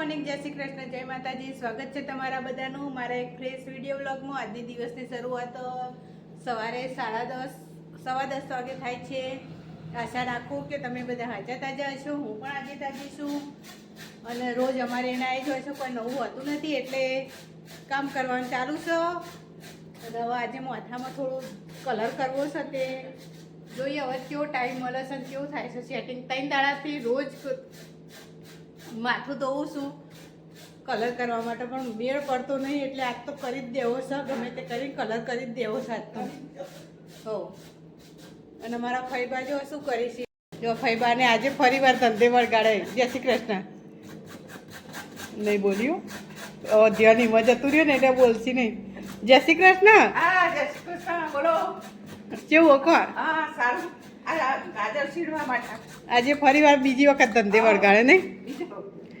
Morning, જય શ્રી કૃષ્ણ, જય માતાજી. સ્વાગત છે તમારા બધાનું મારા એક ફ્રેશ વીડિયો બ્લોગમાં આજની દિવસની શરૂઆત સવારે સાડા દસ, સવા દસ વાગે થાય છે. આશા રાખું કે તમે બધા હાજર તાજા હશો. હું પણ આજે તાજી છું. અને રોજ અમારે એના એ જ હોય છે, કોઈ નવું હોતું નથી, એટલે કામ કરવાનું ચાલુ છે. હવે આજે માથામાં થોડું કલર કરવો છે તે. જોઈએ હવે કેવો ટાઈમ મળે છે કેવું થાય છે. સેટિંગ ત્રણ દાડાથી રોજ માથું ધોવું છું. કલર કરવા માટે પણ મેળ પડતો નહીં એટલે આજ તો કરી જ દેવો છે. ગમે તે કરીને કલર કરી જ દેવો છે આજ તો. હો. અને મારા ફઈબા જો શું કરી છે? જો ફઈબાને આજે ફરી વાર ધંધે વળગાડે. જય શ્રી કૃષ્ણ. નહીં બોલ્યું? ધ્યાન એમાં જતું રહ્યું ને એટલે બોલશી નહીં. જય શ્રી કૃષ્ણ. હા જય શ્રી કૃષ્ણ. બોલો. કેવું કોણ હા સારું. આજે ફરી વાર બીજી વખત ધંધે વળગાડે નહીં બીજો બીજો હલવો બનાવવાનો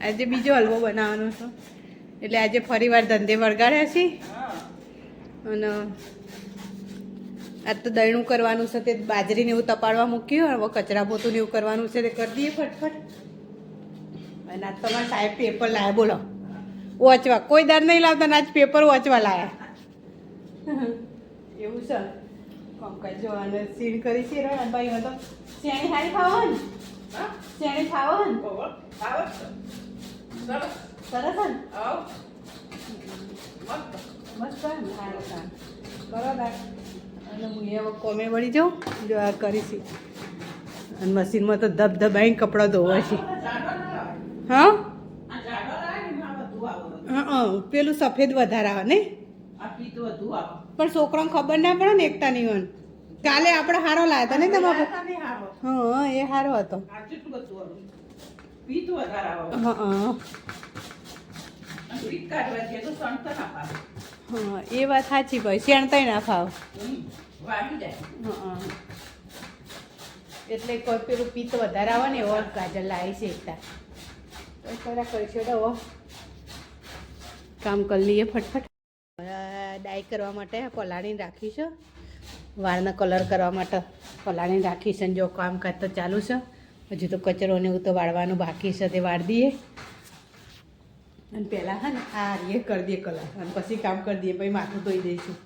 આજે બીજો હલવો બનાવવાનો છે. એટલે આજે ફરી વાર ધંધે વળગાડ્યા છીએ. અને આજ તો દયણું કરવાનું છે તે બાજરીને એવું તપાડવા મૂક્યું હવે કચરા પોતું ને એવું કરવાનું છે તે કરી દઈએ ફટફટ. અને આજ તમારા સાહેબ પેપર લાવે બોલો. વાંચવા. કોઈ દર નહીં લાવતા આજ પેપર વાંચવા લાયા. એવું છે. કંકાઈ જો અને સીડ કરી છે ભાઈ હતો તો હારી ખાવો ને હા શેણી ખાવો હન સરસ. સરસ હન આવો. મસ્ત. મસ્ત હોય ને? સારું સારું બરોબર. અને હું એ કોમે વળી જાઉં જો આ કરીશી અને મશીનમાં તો ધબ ધબાઈને કપડાં ધોવા છે. હા? હા પેલું સફેદ વધારે આવે ને? પણ છોકરાને ખબર ના પડે ને એકતા નહીં કાલે આપણે હારો લાવ્યા હતા ને તમારા. હા એ હારો હતો. હા એ વાત સાચી ભાઈ શેણતાય ના ફાવ. એટલે કોઈ પેલું પિત્ત વધારે આવે ને એવો ગાજર લાવી છે એકતા. ખરા કરશો તો કામ કરી લઈએ ફટફટ. ડાય કરવા માટે પલાળીને રાખી છે વાળના કલર કરવા માટે પલાણી રાખી છે જો કામકાજ તો ચાલુ છે. હજુ તો કચરો ને એવું તો વાળવાનું બાકી છે તે વાળી દઈએ. અને પહેલાં હા ને આ એ કરી દઈએ કલર અને પછી કામ કરી દઈએ, પછી માથું ધોઈ દઈશું.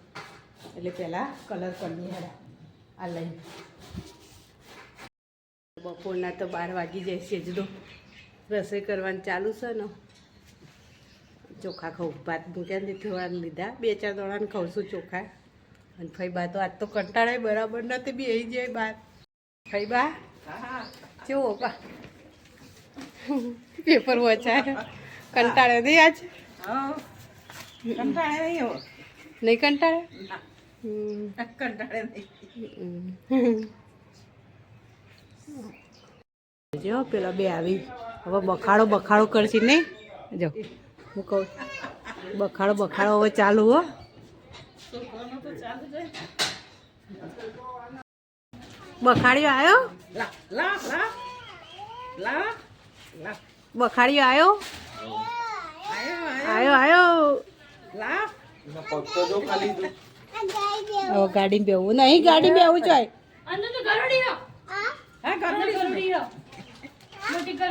એટલે પહેલાં કલર કરી દઈએ આ લઈને બપોરના તો બાર વાગી જાય છે હજુ રસોઈ કરવાનું ચાલુ છે ને. ચોખા ખાઉં. ભાત મૂક્યા નથી લીધા. બે ચાર દોડાને ખાઉં છું ચોખા. અને ફઈબા તો આજ તો કંટાળે બરાબર નથી બી આવી જાય બાર. ફઈબા કેવો બા પેપર વચાય કંટાળે નહીં આજ? કંટાળે નહીં નહીં કંટાળે? કંટાળે નહીં જો, પેલા બે આવી. હવે બખાડો બખાડો કરશે નહીં? જો, હું કહું. બખાડો બખાડો હવે ચાલુ હો છોકરાનો તો ચાલુ જ હોય. બખાડ્યો આવ્યો લા લા લા લા લા. બખાડ્યો આવ્યો આવ્યો આવ્યો ગાડી બેવું નહીં ગાડી બેવું હા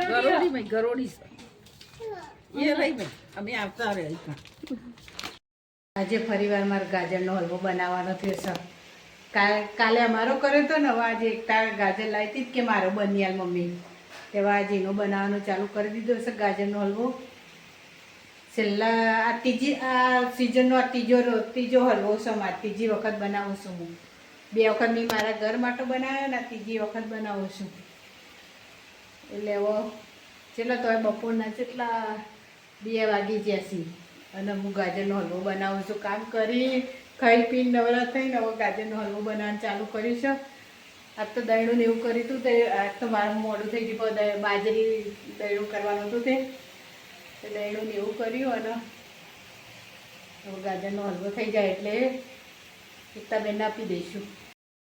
ગરોડી ગરોડી અમે આવતા રહે આજે ફરીવાર મારે ગાજરનો હલવો બનાવવાનો થયો છે. કાલે અમારો કર્યો હતો ને, હવે આજે એકતા ગાજર લાવી હતી કે મારો બનિયાલ મમ્મી. તેવા આજે એનો બનાવવાનો ચાલુ કરી દીધો છે ગાજરનો હલવો. છેલ્લા, આ ત્રીજી, આ સિઝનનો આ ત્રીજો ત્રીજો હલવો છે મારે ત્રીજી વખત બનાવું છું હું. બે વખત મેં મારા ઘર માટે બનાવ્યો ને ત્રીજી વખત બનાવું છું. એટલે એવો છેલ્લો તો બપોરના કેટલા બે વાગી જશે અને હું ગાજરનો હલવો બનાવું છું. કામ કરી ખાઈ પીને નવરા થઈને હવે ગાજરનો હલવો બનાવવાનું ચાલુ કર્યું છે. આજ તો દહીણું એવું કર્યું હતું તે, આજ તો મારું મોડું થઈ ગયું બાજરી દહીણું કરવાનું હતું તે. દહીણું એવું કર્યું અને હવે ગાજરનો હલવો થઈ જાય એટલે એકતા બેન આપી દઈશું.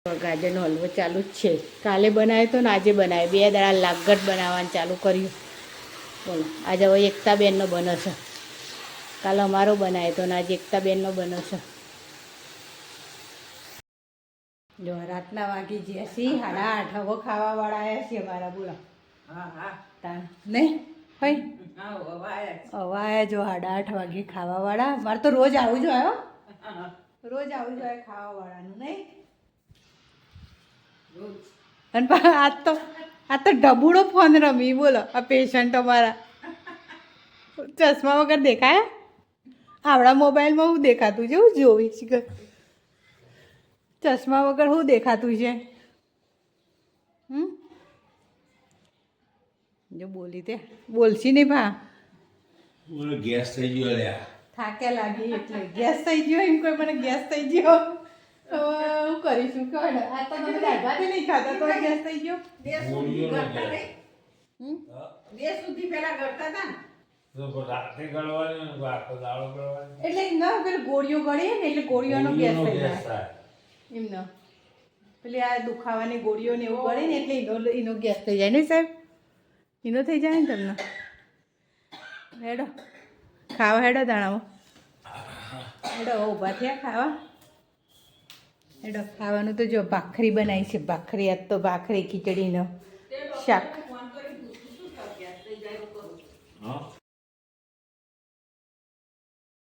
ગાજરનો હલવો ચાલુ જ છે. કાલે બનાવ્યો તો ને આજે બનાવ્યો. બે દાડા લાગટ બનાવવાનું ચાલુ કર્યું. બોલો, આજે હવે એકતા બેનનો બને છે કાલે અમારો બનાવ્યો તો ને આજે એકતા બેનનો બનો છે. જો રાતના વાગી ગયા છીએ સાડા આઠ હવે ખાવાવાળા આવ્યા છીએ મારા બોલો. નહીં હોય? હા હવે આયા છે. હવે આયા જો સાડા આઠ વાગે ખાવાવાળા મારે તો રોજ આવું જ રોજ આવું જ ખાવાવાળાનું નહીં? અને આ તો આ તો ડબુડો ફોન રમી બોલો. આ પેશન્ટ અમારા. ચશ્મા વગર દેખાય? આવડા મોબાઈલમાં હું દેખાતું છે હું જોઈશ છે. ચશ્મા વગર શું દેખાતું છે. હમ? જો બોલી તે બોલશી નહીં ભા. ગેસ થઈ ગયો લ્યા થાકે લાગી એટલે. ગેસ થઈ ગયો એમ કોઈ મને ગેસ થઈ ગયો. તો હું કરીશું કે આ તો તમે દાળ નહીં ખાતા તો ગેસ થઈ ગયો. બે સુધી પહેલાં ગળતા હતા ને? રાતે ગળવાની આખો દાડો ગળવાની. એટલે ના પેલી ગોળીઓ ગળે ને એટલે ગોળીઓનો ગેસ થઈ જાય. એમનો પેલી આ દુખાવાની ગોળીઓ ને એવું ગળે ને એટલે એનો એનો ગેસ થઈ જાય. ને સાહેબ? એનો થઈ જાય ને તમને? હેડો. ખાવા હેડો દાણાઓ. હેડો ઊભા થયા ખાવા. હેડો ખાવાનું તો જો ભાખરી બનાવી છે. ભાખરી આજ તો ભાખરી ખીચડીનો શાક.